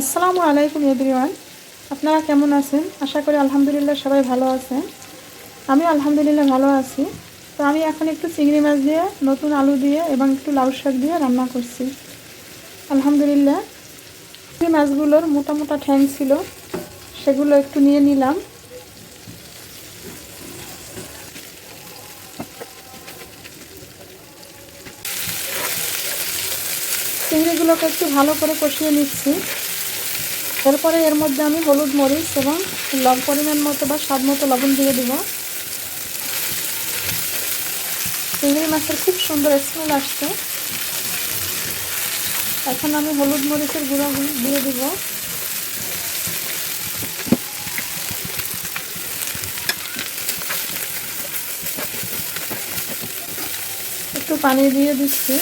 আসসালামু আলাইকুম এভরিওয়ান। আপনারা কেমন আছেন? আশা করি আলহামদুলিল্লাহ সবাই ভালো আছেন। আমি আলহামদুলিল্লাহ ভালো আছি। তো আমি এখন একটু চিংড়ি মাছ দিয়ে, নতুন আলু দিয়ে এবং একটু লাউ শাক দিয়ে রান্না করছি। আলহামদুলিল্লাহ। চিংড়ি মাছগুলোর মোটা মোটা ঠ্যাং ছিল, সেগুলো একটু নিয়ে নিলাম। চিংড়িগুলোকে একটু ভালো করে কষিয়ে নিচ্ছি। এরপরে এর মধ্যে আমি হলুদ মরিচ এবং লব পরিমাণ মতো বা স্বাদ মতো লবণ দিয়ে দিব। চিংড়ি মাছের খুব সুন্দর স্মেল আসছে। এখন আমি হলুদ মরিচের গুঁড়ো দিয়ে দিব। একটু পানি দিয়ে দিচ্ছি।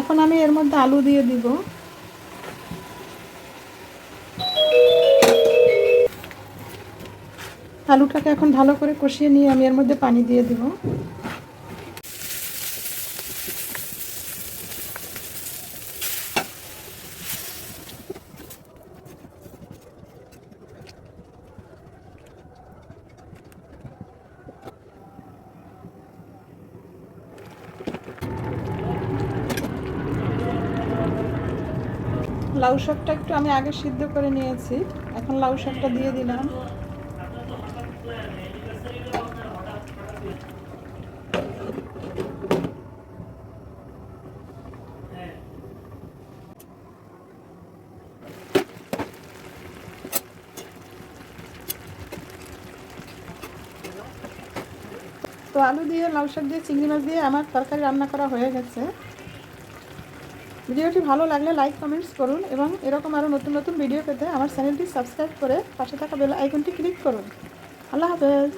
এখন আমি এর মধ্যে আলু দিয়ে দিব। আলুটাকে এখন ভালো করে কষিয়ে নিয়ে আমি এর মধ্যে পানি দিয়ে দিব। লাউ শাকটা একটু আমি আগে সিদ্ধ করে নিয়েছি। এখন লাউ শাকটা দিয়ে দিলাম। তো আলু দিয়ে, লাউ শাক দিয়ে, চিংড়ি মাছ দিয়ে আমার তরকারি রান্না করা হয়ে গেছে। ভিডিওটি ভালো লাগলে লাইক, কমেন্টস করুন এবং এরকম আরও নতুন নতুন ভিডিও পেতে আমার চ্যানেলটি সাবস্ক্রাইব করে পাশে থাকা বেল আইকনটি ক্লিক করুন। আল্লাহ হাফেজ।